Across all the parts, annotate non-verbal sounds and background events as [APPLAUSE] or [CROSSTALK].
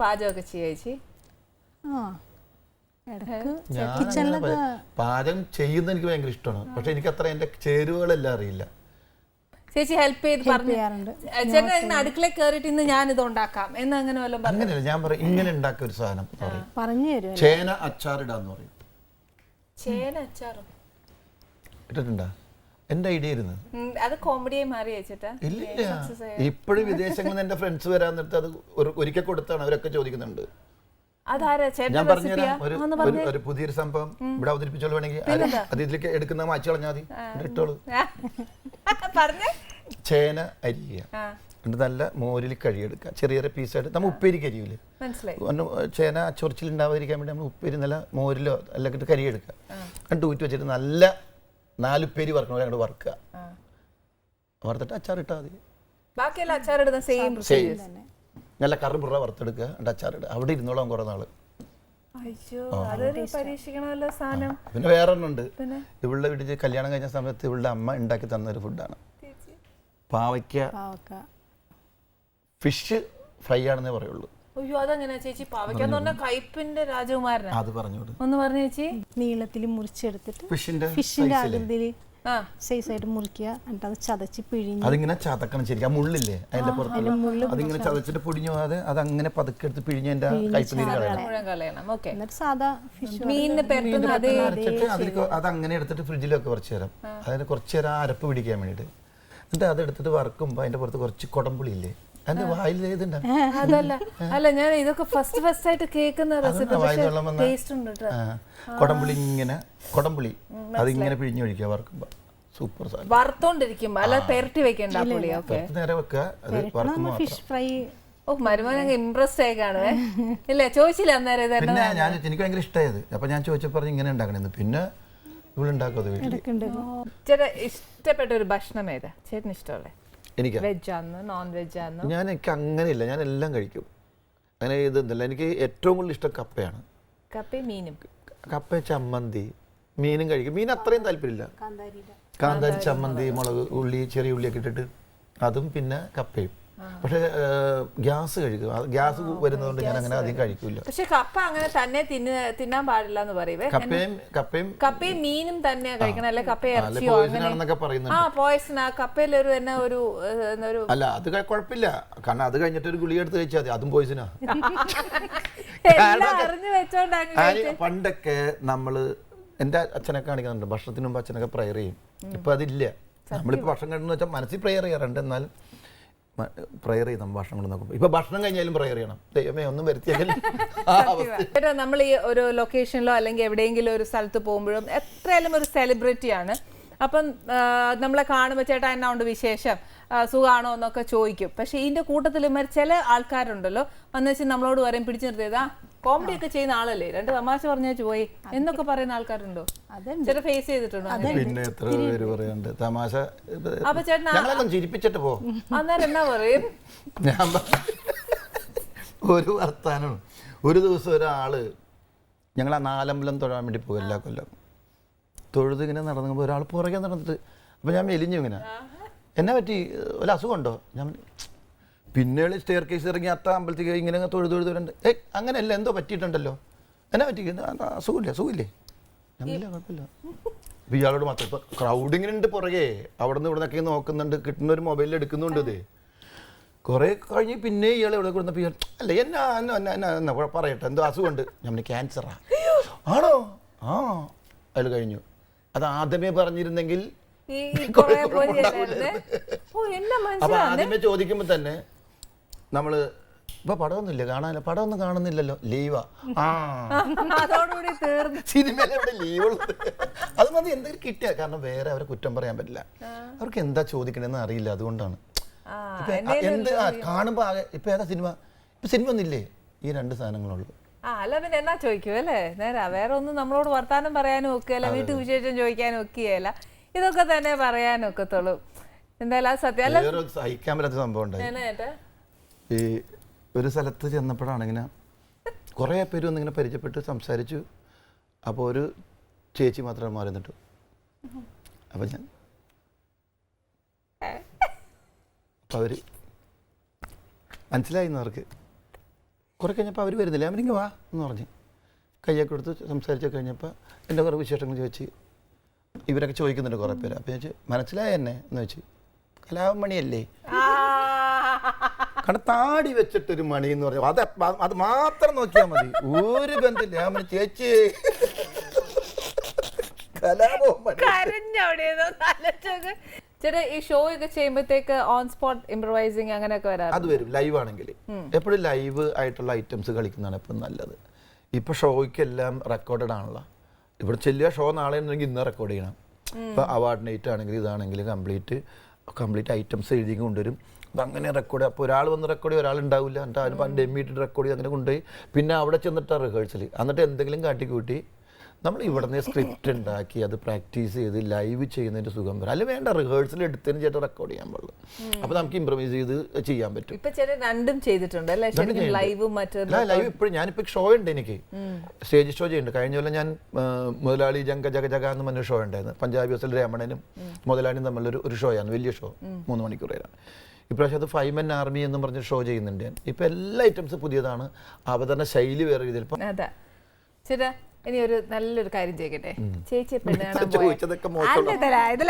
പാചകമൊക്കെ ചേച്ചി? ആ കിച്ചണിലൊക്കെ പാചകം ചെയ്യുന്ന എനിക്ക് ഭയങ്കര ഇഷ്ടമാണ്. പക്ഷെ എനിക്ക് അത്ര എന്റെ ചേരുവകളെല്ലാം അറിയില്ല. ചേച്ചി ഹെൽപ്പ് ചെയ്ത് പറഞ്ഞു. ചേട്ടൻ അടുക്കളയിൽ കയറിയിട്ട് ഇന്ന് ഞാൻ ഇത് ഉണ്ടാക്കാം. എന്ന് അങ്ങനെ വല്ലതും അങ്ങനെയല്ല ഞാൻ പറയും ഇങ്ങനെ ഉണ്ടാക്കിയ ഒരു സാധനം പറഞ്ഞു തരുമല്ലോ? ചേന അച്ചാറിടാന്ന് പറയും. ചേന അച്ചാറും? ഇട്ടിട്ടുണ്ടാ? എന്റെ ഐഡിയ ഇരുന്ന് അത് കോമഡിയായി മാറി ഇല്ല. ഇപ്പോഴും വിദേശങ്ങളിൽ നിന്ന് എന്റെ ഫ്രണ്ട്സ് വരാൻ നേരത്തെ അത് ഒരു- ഒരിക്കൽ കൊടുത്താണ് അവരൊക്കെ ചോദിക്കുന്നുണ്ട്. ഞാൻ പറഞ്ഞുതരാം ഒരു ഒരു- പുതിയൊരു സംഭവം ഇവിടെ അവതരിപ്പിച്ചോളൂ വേണമെങ്കിൽ. അത് ഇതിലേക്ക് എടുക്കുന്ന മാച്ച് കളഞ്ഞാൽ മതി. ഇട്ടോളൂ. [LAUGHS] ചേന അരിയുക. എന്നിട്ട് നല്ല മോരിൽ കഴിയെടുക്കുക ചെറിയ ചെറിയ പീസായിട്ട് നമ്മൾ ഉപ്പേരി കരിയൂലേ? മനസ്സിലായി. ചേന ചൊറിച്ചിൽ ഉണ്ടാവാതിരിക്കാൻ വേണ്ടി നമ്മൾ ഉപ്പേരി നല്ല മോരിലോ അല്ലെങ്കിൽ കരി കരിയെടുക്കുക എന്നിട്ട് ഊറ്റി വെച്ചിട്ട് നല്ല നാലുപ്പേരി പേര് അങ്ങോട്ട് വറുക്കുക ആ. വറുത്തിട്ട് മതി. ബാക്കിയെല്ലാം അച്ചാറിടുന്ന സെയിം സെയിം നല്ല കറുപുറ വറുത്തെടുക്കുക എന്നിട്ട് അച്ചാറിടുക. അവിടെ ഇരുന്നോളാം കുറേ നാൾ. പിന്നെ വേറെ ഒന്നുണ്ട് ഇവിടെ ഇവളുടെ വീട്ടിൽ കല്യാണം കഴിഞ്ഞ സമയത്ത് ഇവളുടെ അമ്മ ഉണ്ടാക്കി തന്ന ഒരു ഫുഡാണ് പാവയ്ക്ക പാവക്ക ഫിഷ് ഫ്രൈ ആണെന്നേ പറയുള്ളൂ. അയ്യോ അതെങ്ങനെയാ ചേച്ചി പാവയ്ക്കാന്ന് പറഞ്ഞ കയ്പിന്റെ രാജകുമാരനാ. അത് പറഞ്ഞോട് ഒന്ന് പറഞ്ഞു ചേച്ചി. നീളത്തിൽ മുറിച്ചെടുത്തിട്ട് ഫിഷിന്റെ ഫിഷിന്റെ ആകൃതിയിൽ ആ. സൈസ് ആയിട്ട് മുറിക്കുക. എന്നിട്ട് അത് ചതച്ച് പിഴിഞ്ഞ് അതിങ്ങനെ ചതക്കണം ശരിക്കും. ആ മുള്ളില്ലേ? അതിന്റെ പുറത്ത് അതിങ്ങനെ ചതച്ചിട്ട് പൊടിഞ്ഞു പോകാതെ അത് അങ്ങനെ പതുക്കെ എടുത്ത് പിഴിഞ്ഞ് എന്റെ കൈപ്പുനീര് കളയണം. എന്നിട്ട് സാധാ ഫിഷ് മീനിന് അരച്ചിട്ട് അതിലേക്ക് അത് അങ്ങനെ എടുത്തിട്ട് ഫ്രിഡ്ജിലൊക്കെ കുറച്ച് നേരം. അതിന് കുറച്ച് നേരം അരപ്പ് പിടിക്കാൻ വേണ്ടിട്ട് എന്നിട്ട് അത് എടുത്തിട്ട് വറക്കുമ്പോൾ അതിന്റെ പുറത്ത് കുറച്ച് കൊടമ്പുളി അതല്ല. അല്ല ഞാൻ ഇതൊക്കെ ഫസ്റ്റ് ഫസ്റ്റ് ആയിട്ട് കേൾക്കുന്ന റെസിപ്പി ടേസ്റ്റ് ഉണ്ട് കേട്ടോ കൊടമ്പുളി ഇങ്ങനെ കൊടംപുളി. അതിങ്ങനെ പിഴിഞ്ഞ് ഒഴിക്കുക വറുക്കുമ്പോ. സൂപ്പർ സാധനം. വറുത്തോണ്ടിരിക്കുമ്പോ അല്ല പെരട്ടി വെക്കണ്ട പുളി ഓക്കെ. നേരം വെക്കുക അത് വറക്കുമ്പോൾ ഫിഷ് ഫ്രൈ ഓ മരുമോനങ്ങ് ഇമ്പ്രസ്ഡ് ആയി കാണുവേ. ഇല്ല ചോദിച്ചില്ല അന്നേരം ഇത് പിന്നെ ഞാൻ എനിക്ക് ഭയങ്കര ഇഷ്ടമായത് അപ്പൊ ഞാൻ ചോദിച്ചപ്പോൾ പറഞ്ഞു ഇങ്ങനെ ഉണ്ടാക്കണേന്ന് പിന്നെ ഇവളുണ്ടാക്കും അത് വീട്ടിൽ ചേട്ടാ ഇഷ്ടപ്പെട്ട ഒരു ഭക്ഷണം ഏതാ? ചേട്ടന് ഇഷ്ടമല്ലേ എനിക്ക് വെജ് ആന്ന് നോൺ വെജ് ആന്ന് ഞാൻ എനിക്ക് അങ്ങനെയില്ല ഞാൻ എല്ലാം കഴിക്കും. അങ്ങനെ ഇതൊന്നുമില്ല എനിക്ക് ഏറ്റവും കൂടുതൽ ഇഷ്ടം കപ്പയാണ്. കപ്പയും മീനും. കപ്പ ചമ്മന്തി മീനും കഴിക്കും. മീൻ അത്രയും താല്പര്യമില്ല. കാന്താരി ചമ്മന്തി. മുളക് ഉള്ളി ചെറിയ ഉള്ളിയൊക്കെ ഇട്ടിട്ട് അതും പിന്നെ കപ്പയും. പക്ഷേ ഗ്യാസ് കഴിക്കും. ഗ്യാസ് വരുന്നതുകൊണ്ട് ഞാൻ അങ്ങനെ അധികം കഴിക്കില്ല പക്ഷെ കപ്പ അങ്ങനെ തന്നെ തിന്ന തിന്നാൻ പാടില്ല എന്ന് പറയുവേ. കപ്പയും കപ്പയും കപ്പയും മീനും തന്നെ കഴിക്കണം അല്ലെ കപ്പ ഇറച്ചിയോ അങ്ങനെ? ആ പോയ്സൺ ആ. കപ്പയിൽ ഒരു തന്നെ ഒരു അല്ല അത് കുഴപ്പമില്ല. കാരണം അത് കഴിഞ്ഞിട്ട് ഒരു ഗുളിക എടുത്ത് കഴിച്ചാൽ മതി. അതും പോയിസനാ [LAUGHS] പണ്ടൊക്കെ നമ്മൾ എന്റെ അച്ഛനെ കാണിക്കുന്നുണ്ട്. ഭക്ഷണത്തിന് മുമ്പ് അച്ഛനൊക്കെ പ്രയർ ചെയ്യും. ഇപ്പൊ അതില്ല. നമ്മളിപ്പോ ഭക്ഷണം കഴിക്കുന്ന വെച്ചാൽ മനസ്സിൽ പ്രയർ ചെയ്യാറുണ്ട്. എന്നാൽ പ്രയർ ചെയ്യണം ഭക്ഷണം നോക്കുമ്പോൾ ഇപ്പൊ ഭക്ഷണം കഴിഞ്ഞാലും പ്രയർ ചെയ്യണം. ദൈവമേ ഒന്നും വരുത്തിയാലും നമ്മൾ ഈ ഒരു ലൊക്കേഷനിലോ അല്ലെങ്കിൽ എവിടെയെങ്കിലും ഒരു സ്ഥലത്ത് പോകുമ്പോഴും എത്രയായാലും ഒരു സെലിബ്രിറ്റിയാണ് അപ്പം നമ്മളെ കാണുമ്പോൾ ചേട്ടാ എന്നാ ഉണ്ട് വിശേഷം? സുഖമാണോ സുഖാണോ എന്നൊക്കെ ചോദിക്കും. പക്ഷെ ഇതിന്റെ കൂട്ടത്തിൽ ചില ആൾക്കാരുണ്ടല്ലോ. വന്നു വെച്ചാൽ നമ്മളോട് വരെയും പിടിച്ചു നിർത്തിയതാ. കോമഡി ഒക്കെ ചെയ്യുന്ന ആളല്ലേ? രണ്ട് തമാശ പറഞ്ഞു പോയി. എന്നൊക്കെ പറയുന്ന ആൾക്കാരുണ്ടോ? അതുണ്ട്. ചേട്ടാ ഫേസ് ചെയ്തിട്ടുണ്ടോ? പിന്നെ എത്ര പേര് പറയുന്നുണ്ട്? തമാശ അപ്പൊ ചേട്ടൻ ചിരിപ്പിച്ചിട്ട് പോ. അന്നേരം എന്നാ പറയും? ഞാൻ ഒരു വർത്താനം ഒരു ദിവസം ഒരാൾ ഞങ്ങൾ ആ നാലമ്പലം തൊഴാൻ വേണ്ടി പോകും എല്ലാ കൊല്ലം. തൊഴുത് ഇങ്ങനെ നടന്നപ്പോൾ ഒരാൾ പുറകെ നടന്നിട്ട്. അപ്പം ഞാൻ മെലിഞ്ഞു ഇങ്ങനെ. എന്നെ പറ്റി? ഒരു അസുഖമുണ്ടോ? ഞാൻ പിന്നെ സ്റ്റെയർ കേസ് ഇറങ്ങി അത്ത അമ്പലത്തേക്ക് ഇങ്ങനെ അങ്ങ് തൊഴുത് തൊഴുതുണ്ട് ഏ ഏയ് അങ്ങനെയല്ല എന്തോ പറ്റിയിട്ടുണ്ടല്ലോ. എന്നാ പറ്റിക്കുന്നത് "ഇത് ആ അസുഖമില്ലേ അസുഖമില്ലേ ഞങ്ങളില്ല കുഴപ്പമില്ല. ഇയാളോട് മാത്രം ഇപ്പൊ ക്രൗഡ് ഇങ്ങനെ ഉണ്ട് പുറകെ. അവിടെ നിന്ന് ഇവിടെ നിന്നൊക്കെ നോക്കുന്നുണ്ട് കിട്ടുന്ന ഒരു മൊബൈലിൽ എടുക്കുന്നുണ്ട് ഇത്. കുറെ കഴിഞ്ഞ് പിന്നെ ഇയാൾ ഇവിടെ കൊടുത്തപ്പോ ഇയാൾ അല്ല എന്നാ എന്നാ എന്നാ എന്നാ പറയട്ടെ എന്തോ അസുഖമുണ്ട്. ഞാൻ ക്യാൻസറാ ആണോ? ആ. അയാൾ കഴിഞ്ഞു. അത് ആദ്യമേ പറഞ്ഞിരുന്നെങ്കിൽ [LAUGHS] അപ്പൊ ആദ്യമേ ചോദിക്കുമ്പോൾ തന്നെ നമ്മൾ ഇപ്പൊ പടമൊന്നുമില്ല കാണാനില്ല. പടമൊന്നും കാണുന്നില്ലല്ലോ. ലീവാ. ആ. അതോടുകൂടി തീർന്നു. സിനിമയിൽ എവിടെ ലീവ് ഉള്ളത് അത് മതി എന്തെങ്കിലും കിട്ടിയാ. കാരണം വേറെ അവരെ കുറ്റം പറയാൻ പറ്റില്ല. അവർക്ക് എന്താ ചോദിക്കണമെന്ന് അറിയില്ല അതുകൊണ്ടാണ്. ആ ഇപ്പൊ എന്ത് കാണുമ്പോ ആകെ ഇപ്പൊ ഏതാ സിനിമ? ഇപ്പൊ സിനിമ ഒന്നില്ലേ ഈ രണ്ട് സാധനങ്ങളുള്ളൂ. ആ അല്ല പിന്നെ എന്നാ ചോദിക്കും അല്ലേ? നേരാ വേറെ ഒന്നും നമ്മളോട് വർത്താനം പറയാനും ഒക്കെയല്ല വീട്ടു വിശേഷം ചോദിക്കാനും ഒക്കെയല്ല ഇതൊക്കെ തന്നെ പറയാനൊക്കത്തുള്ളൂ. എന്തായാലും അത് സത്യം. അല്ല സഹിക്കാൻ പറ്റാത്ത സംഭവം ഉണ്ടായി. ഈ ഒരു സ്ഥലത്ത് ചെന്നപ്പോഴാണ് ഇങ്ങനെ കുറേ പേര് വന്നിങ്ങനെ പരിചയപ്പെട്ട് സംസാരിച്ചു. അപ്പോൾ ഒരു ചേച്ചി മാത്രമേ മാറി നിന്നിട്ടു. അപ്പം ഞാൻ അപ്പം അവർ മനസ്സിലായിരുന്നു അവർക്ക്. കുറേ കഴിഞ്ഞപ്പോൾ അവർ വരുന്നില്ല. അവരിങ്ങ് വാ എന്ന് പറഞ്ഞ് കയ്യൊക്കെ കൊടുത്ത് സംസാരിച്ച് കഴിഞ്ഞപ്പോൾ എന്റെ കുറേ വിശേഷങ്ങൾ ചോദിച്ച് ഇവരൊക്കെ ചോദിക്കുന്നുണ്ട് കുറേ പേര്. അപ്പോൾ ചോദിച്ചു മനസ്സിലായ എന്നെ? വെച്ച് കലാമണിയല്ലേ കാരണം താടി വെച്ചിട്ടൊരു മണി എന്ന് പറഞ്ഞു അത് അത് മാത്രം നോക്കിയാൽ മതി. ഒരു ബന്ധമില്ല ഞാൻ ചേച്ചി ചേട്ടാ ഈ ഷോ ഒക്കെ ചെയ്യുമ്പോഴത്തേക്ക് ഓൺ സ്പോട്ട് ഇംപ്രവൈസിങ് അങ്ങനെയൊക്കെ വരാം അത് വരും ലൈവ് ആണെങ്കിൽ എപ്പോഴും ലൈവ് ആയിട്ടുള്ള ഐറ്റംസ് കളിക്കുന്നതാണ് എപ്പോഴും നല്ലത്. ഇപ്പൊ ഷോയ്ക്കെല്ലാം റെക്കോർഡഡ് ആണല്ലോ. ഇവിടെ ചെല്ലുക ഷോ നാളെ ഉണ്ടെങ്കിൽ ഇന്ന് റെക്കോർഡ് ചെയ്യണം. ഇപ്പൊ അവാർഡ് നൈറ്റ് ആണെങ്കിൽ ഇതാണെങ്കിൽ കംപ്ലീറ്റ് കംപ്ലീറ്റ് ഐറ്റംസ് എഴുതി കൊണ്ടുവരും. അതങ്ങനെ റെക്കോർഡ് അപ്പോൾ ഒരാൾ വന്ന് റെക്കോർഡ് ചെയ്യും ഒരാൾ ഉണ്ടാവില്ല എന്നിട്ട് അതിന് പണ്ട് എം എമ്മിട്ട് റെക്കോർഡ് ചെയ്ത് അങ്ങനെ കൊണ്ടുപോയി. പിന്നെ അവിടെ ചെന്നിട്ട് റിഹേഴ്സൽ എന്നിട്ട് എന്തെങ്കിലും കാട്ടിക്കൂട്ടി നമ്മൾ ഇവിടുന്ന് സ്ക്രിപ്റ്റ് ഉണ്ടാക്കി അത് പ്രാക്ടീസ് ചെയ്ത് ലൈവ് ചെയ്യുന്നതിന്റെ സുഖം വരും. അല്ലെങ്കിൽ വേണ്ട റിഹേഴ്സൽ എടുത്തതിന് ചേട്ടൻ റെക്കോർഡ് ചെയ്യാൻ പാടുള്ളൂ. അപ്പോൾ നമുക്ക് ഇമ്പ്രവൈസ് ചെയ്ത് ചെയ്യാൻ പറ്റും. ഇപ്പൊ ചേട്ടൻ രണ്ടും ചെയ്തിട്ടുണ്ട് ലൈവും ഇപ്പോഴും ഞാനിപ്പോൾ ഷോ ഉണ്ട് എനിക്ക്. സ്റ്റേജ് ഷോ ചെയ്യുന്നുണ്ട്. കഴിഞ്ഞ കൊല്ലം ഞാൻ മുതലാളി ജങ്ക ജഗ ജഗ എന്ന് പറഞ്ഞ ഷോ ഉണ്ടായിരുന്നു. പഞ്ചാബി ഹോസ്റ്റൽ രമണനും മുതലാളിയും തമ്മിലൊരു ഒരു ഷോയാണ് വലിയ ഷോ മൂന്ന് മണിക്കൂറാണ് ഇപ്രാവശ്യം അത് ഫൈവ് മെൻ ആർമി എന്ന് പറഞ്ഞ് ഷോ ചെയ്യുന്നുണ്ട്. ഞാൻ ഇപ്പം എല്ലാ ഐറ്റംസ് പുതിയതാണ്. അവതരണ ശൈലി വേറെ രീതിയിൽ. അതെ. ചേട്ടാ ഇനി ഒരു നല്ലൊരു കാര്യം ചെയ്യട്ടെ ചേച്ചി ഇതിൽ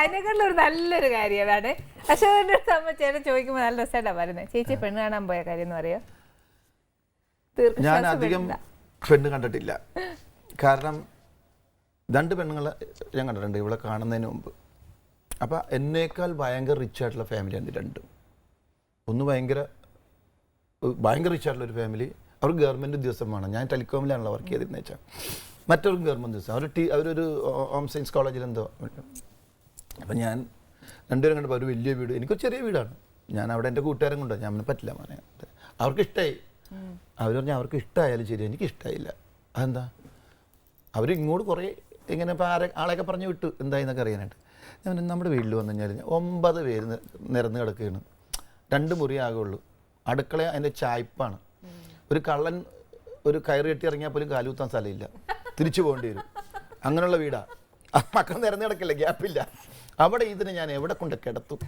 അതിനേക്കാളും ഒരു നല്ലൊരു കാര്യമാണ് അശോകന്റെ അടുത്ത് അമ്മ ചേട്ടൻ ചോദിക്കുമ്പോൾ നല്ല രസമായിട്ടാണ് പറയുന്നത് ചേച്ചി പെണ്ണ് കാണാൻ പോയ കാര്യം എന്ന് പറയോ? ഞാൻ അധികം. പെണ്ണ് കണ്ടിട്ടില്ല. കാരണം രണ്ട് പെണ്ണുങ്ങളെ ഞാൻ കണ്ടിട്ടുണ്ട് ഇവിടെ കാണുന്നതിന് മുമ്പ്. അപ്പം എന്നേക്കാൾ ഭയങ്കര റിച്ച് ആയിട്ടുള്ള ഫാമിലിയാണ് രണ്ടും. ഒന്ന് ഭയങ്കര ഭയങ്കര റിച്ച് ആയിട്ടുള്ള ഒരു ഫാമിലി അവർ ഗവൺമെന്റ് ഉദ്യോഗസ്ഥമാണ് ഞാൻ ടെലികോമിലാണല്ലോ വർക്ക് ചെയ്തിരുന്നത് വെച്ചാൽ മറ്റൊരു ഗവൺമെന്റ് ഉദ്യോഗസ്ഥം അവർ ടീ അവരൊരു ഹോം സയൻസ് കോളേജിൽ എന്തോ അപ്പം ഞാൻ രണ്ടുപേരും കണ്ടപ്പോൾ ഒരു വലിയ വീട്. എനിക്കൊരു ചെറിയ വീടാണ്. ഞാൻ അവിടെ എന്റെ കൂട്ടുകാരൻ കൊണ്ടു ഞാൻ അവനെ പറ്റില്ല മോനെ. അവർക്ക് ഇഷ്ടമായി അവർ പറഞ്ഞു അവർക്ക് ഇഷ്ടമായാലും ശരി. എനിക്ക് ഇഷ്ടമായില്ല അതെന്താ? അവർ ഇങ്ങോട്ട് കുറേ ഇങ്ങനെ ഇപ്പോൾ ആരെ ആളെയൊക്കെ പറഞ്ഞു വിട്ടു. എന്തായെന്നൊക്കെ അറിയാനായിട്ട്. ഞാൻ നമ്മുടെ വീട്ടിൽ വന്നു കഴിഞ്ഞാൽ ഒമ്പത് പേര് നിരന്ന് കിടക്കുകയാണ്. രണ്ട് മുറി ആകുള്ളൂ അടുക്കള അതിന്റെ ചായ്പാണ്. ഒരു കള്ളൻ ഒരു കയറി കെട്ടി ഇറങ്ങിയാൽ പോലും കാലുകുത്താൻ സ്ഥലമില്ല. തിരിച്ചു പോകേണ്ടി വരും. അങ്ങനെയുള്ള വീടാ. മക്കൾ നിരന്ന് കിടക്കില്ല ഗ്യാപ്പില്ല. അവിടെ ഇതിനെ ഞാൻ എവിടെ കൊണ്ട് കിടത്തും?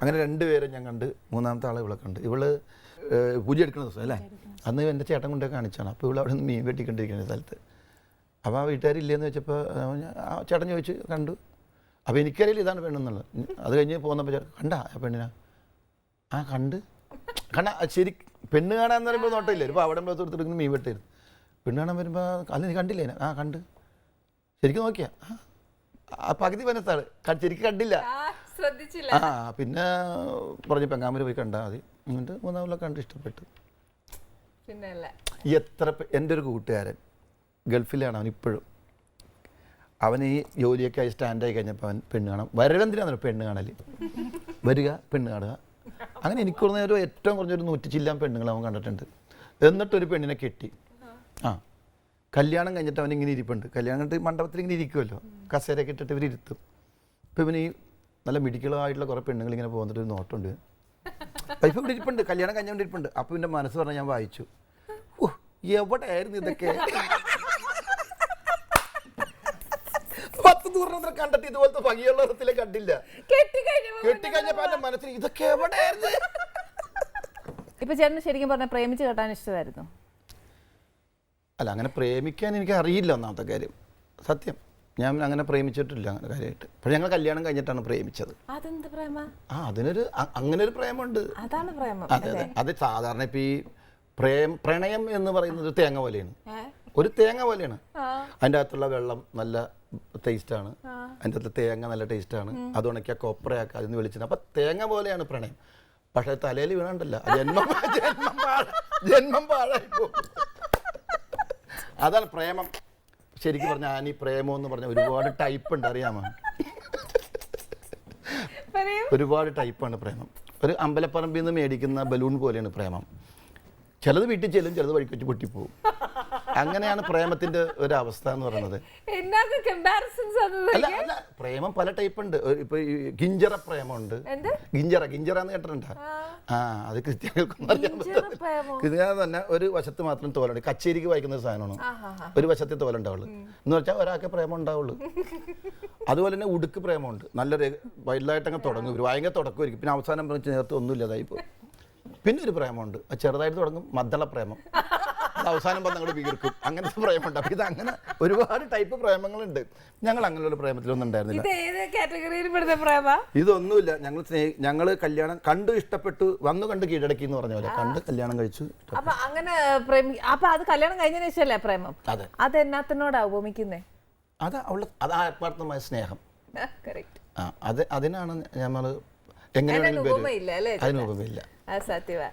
അങ്ങനെ രണ്ടുപേരെ ഞാൻ കണ്ട് മൂന്നാമത്തെ ആളെ ഇവിടെ കണ്ട്. ഇവൾ പൂജ എടുക്കുന്ന ദിവസം അല്ലേ? അന്ന് എന്റെ ചേട്ടൻ കൊണ്ടേ കാണിച്ചാണ്. അപ്പോൾ ഇവിടെ അവിടെ നിന്ന് മീൻ വെട്ടിക്കൊണ്ടിരിക്കുന്ന സ്ഥലത്ത്. അപ്പോൾ ആ വീട്ടുകാരില്ലെന്ന് വെച്ചപ്പോൾ ചേട്ടൻ ചോദിച്ച് കണ്ടു. അപ്പോൾ എനിക്കറിയില്ല ഇതാണ് പെണ്ണെന്നുള്ളത്. അത് കഴിഞ്ഞ് പോകുന്നപ്പോൾ ചേട്ടൻ കണ്ടാ ആ പെണ്ണിനാ? ആ കണ്ട്. കണ്ട ശരി പെണ്ണ് കാണാന്ന് പറയുമ്പോൾ നോട്ടമില്ല. ഇപ്പോൾ അവിടെ എടുത്തിട്ട് മീൻ വെട്ടായിരുന്നു പെണ്ണ് കാണാൻ വരുമ്പോൾ അല്ല നീ കണ്ടില്ലേ ആ കണ്ട്. ശരിക്കും നോക്കിയാ? ആ, പകുതി മനസ്സാണ് ശരിക്കും കണ്ടില്ല. ആ, ശ്രദ്ധിച്ചില്ല. ആ പിന്നെ പറഞ്ഞു പെങ്ങാമര് പോയി കണ്ടാൽ മതി. എന്നിട്ട് മൂന്നാമല്ലോ കണ്ട് ഇഷ്ടപ്പെട്ടു. എത്ര എന്റെ ഒരു കൂട്ടുകാരൻ ഗൾഫിലാണ് അവൻ ഇപ്പോഴും. അവൻ ഈ ജോലിയൊക്കെ ആയി സ്റ്റാൻഡായി കഴിഞ്ഞപ്പോൾ അവൻ പെണ്ണ് കാണാം വരവെന്തിനാണല്ലോ പെണ്ണ് കാണൽ വരിക പെണ്ണ് കാണുക. അങ്ങനെ എനിക്ക് തോന്നുന്ന ഒരു ഏറ്റവും കുറഞ്ഞൊരു നൂറ്റി ചില്ലാൻ പെണ്ണുങ്ങൾ അവൻ കണ്ടിട്ടുണ്ട്. എന്നിട്ടൊരു പെണ്ണിനെ കെട്ടി. ആ. കല്യാണം കഴിഞ്ഞിട്ട് അവൻ ഇങ്ങനെ ഇരിപ്പുണ്ട്. കല്യാണം കഴിഞ്ഞിട്ട് മണ്ഡപത്തിൽ ഇങ്ങനെ ഇരിക്കുമല്ലോ കസേരയൊക്കെ ഇട്ടിട്ട് ഇവർ ഇരുത്തും. ഇപ്പം ഇവന് ഈ നല്ല മിടിക്കളായിട്ടുള്ള കുറേ പെണ്ണുങ്ങൾ ഇങ്ങനെ പോകുന്നിട്ട് ഒരു നോട്ടുണ്ട് വൈഫ് ഇവിടെ ഇരിപ്പുണ്ട്. കല്യാണം കഴിഞ്ഞുകൊണ്ട് ഇരിപ്പുണ്ട്. അപ്പോൾ എന്റെ മനസ്സ് പറഞ്ഞാൽ ഞാൻ വായിച്ചു. ഓ എവിടെയായിരുന്നു ഇതൊക്കെ? കണ്ടിട്ട് ഇതുപോലത്തെ ഭംഗിയുള്ള നിറത്തിലെ കണ്ടില്ല. കെട്ടിക്കഴിഞ്ഞപ്പോ എന്റെ മനസ്സിൽ ഇതൊക്കെ എവിടെയായിരുന്നു? ഇപ്പൊ ചേട്ടന് ശരിക്കും പറഞ്ഞ പ്രേമിച്ച് കെട്ടാൻ ഇഷ്ടമായിരുന്നു. അല്ല അങ്ങനെ പ്രേമിക്കാൻ എനിക്ക് അറിയില്ല ഒന്നാമത്തെ കാര്യം. സത്യം. ഞാൻ അങ്ങനെ പ്രേമിച്ചിട്ടില്ല അങ്ങനെ കാര്യമായിട്ട്. പക്ഷെ ഞങ്ങൾ കല്യാണം കഴിഞ്ഞിട്ടാണ് പ്രേമിച്ചത്. ആ അതിനൊരു അങ്ങനെ ഒരു പ്രേമുണ്ട് അതാണ് പ്രേമം അതെ അതെ. അത് സാധാരണ ഇപ്പൊ ഈ പ്രേം പ്രണയം എന്ന് പറയുന്നത് തേങ്ങ പോലെയാണ്? ഒരു തേങ്ങ പോലെയാണ്. അതിന്റെ അകത്തുള്ള വെള്ളം നല്ല ടേസ്റ്റാണ് അതിന്റെ അകത്ത് തേങ്ങ നല്ല ടേസ്റ്റാണ് അത് ഉണക്കിയ കൊപ്രയാക്കുക അതിന് വിളിച്ചത് അപ്പം തേങ്ങ പോലെയാണ് പ്രണയം. പക്ഷെ തലയിൽ വീണണ്ടല്ല. ജന്മം [LAUGHS] ജന്മം പാഴ ജന്മം പാഴായിപ്പോ അതാണ് പ്രേമം. ശരിക്കും പറഞ്ഞാൽ ആനി പ്രേമം എന്ന് പറഞ്ഞ ഒരുപാട് ടൈപ്പ് ഉണ്ട്. അറിയാമോ. ഒരുപാട് ടൈപ്പാണ് പ്രേമം. ഒരു അമ്പലപ്പറമ്പിൽ നിന്ന് മേടിക്കുന്ന ബലൂൺ പോലെയാണ് പ്രേമം. ചിലത് വീട്ടിൽ ചെല്ലും ചിലത് വഴിക്ക് വെച്ച് പൊട്ടിപ്പോവും. അങ്ങനെയാണ് പ്രേമത്തിന്റെ ഒരു അവസ്ഥ എന്ന് പറയുന്നത്. അല്ല അല്ല പ്രേമം പല ടൈപ്പ് ഉണ്ട്. ഇപ്പൊ ഈ ഗിഞ്ചറ പ്രേമമുണ്ട്. ഗിഞ്ചറ ഗിഞ്ചറ എന്ന് കേട്ടിട്ടുണ്ടോ? ആ. അത് ക്രിസ്ത്യാനികൾക്കൊന്നും അറിയാൻ ഗിഞ്ചറ പറ്റില്ല പ്രേമോ? ക്രിസ്ത്യാനി തന്നെ ഒരു വശത്ത് മാത്രം തോലുണ്ട്. കച്ചേരിക്ക് വായിക്കുന്ന ഒരു സാധനമാണ്. ഒരു വശത്തെ തോലുണ്ടാവുള്ളൂ എന്ന് വെച്ചാൽ ഒരാൾക്ക് പ്രേമം ഉണ്ടാവുള്ളൂ. അതുപോലെ തന്നെ ഉടുക്ക് പ്രേമമുണ്ട്. നല്ല വൈൽഡായിട്ടങ്ങ് തുടങ്ങും. ഒരു ഭയങ്കര തുടക്കമായിരിക്കും. പിന്നെ അവസാനം പറഞ്ഞ് നേരത്തെ ഒന്നും ഇല്ലാതായി പോകും പിന്നെ ഒരു പ്രേമമുണ്ട്. ചെറുതായിട്ട് തുടങ്ങും. മദ്ദള പ്രേമം. അത് അവസാനം വന്ന് അങ്ങോട്ട് വീർക്കും. അങ്ങനത്തെ പ്രേമുണ്ട് അപ്പം ഇത് അങ്ങനെ ഒരുപാട് ടൈപ്പ് പ്രേമങ്ങളുണ്ട്. ഞങ്ങൾ അങ്ങനെ ഒരു പ്രേമത്തിലൊന്നും ഉണ്ടായിരുന്നില്ല. ഇത് ഏത് കാറ്റഗറിയിൽ പെടുന്ന പ്രേമ? ഇതൊന്നുമില്ല. ഞങ്ങൾ സ്നേഹി ഞങ്ങൾ കല്യാണം കണ്ടു ഇഷ്ടപ്പെട്ടു വന്നു കണ്ട് കീഴടക്കി എന്ന് പറഞ്ഞ പോലെ. കണ്ട് കല്യാണം കഴിച്ചു ഇഷ്ടപ്പെട്ടു. അപ്പൊ അങ്ങനെ പ്രേമി അപ്പൊ അത് കല്യാണം കഴിഞ്ഞതിന് ശേഷമല്ലേ പ്രേമം? അതെ. അത് എന്നാത്തിനോടാ ഉപമിക്കുന്നേ? അത് അവൾ അത് ആത്മാർത്ഥമായ സ്നേഹം. കറക്റ്റ് ആ അത് അതിനാണ് ഞമ്മൾ എങ്ങനെ അതിനൊരു വേണമെങ്കിലും പേര് ഉപമയില്ല അല്ലേ അതിന് ഉപമയില്ല. അത് സത്യവാ.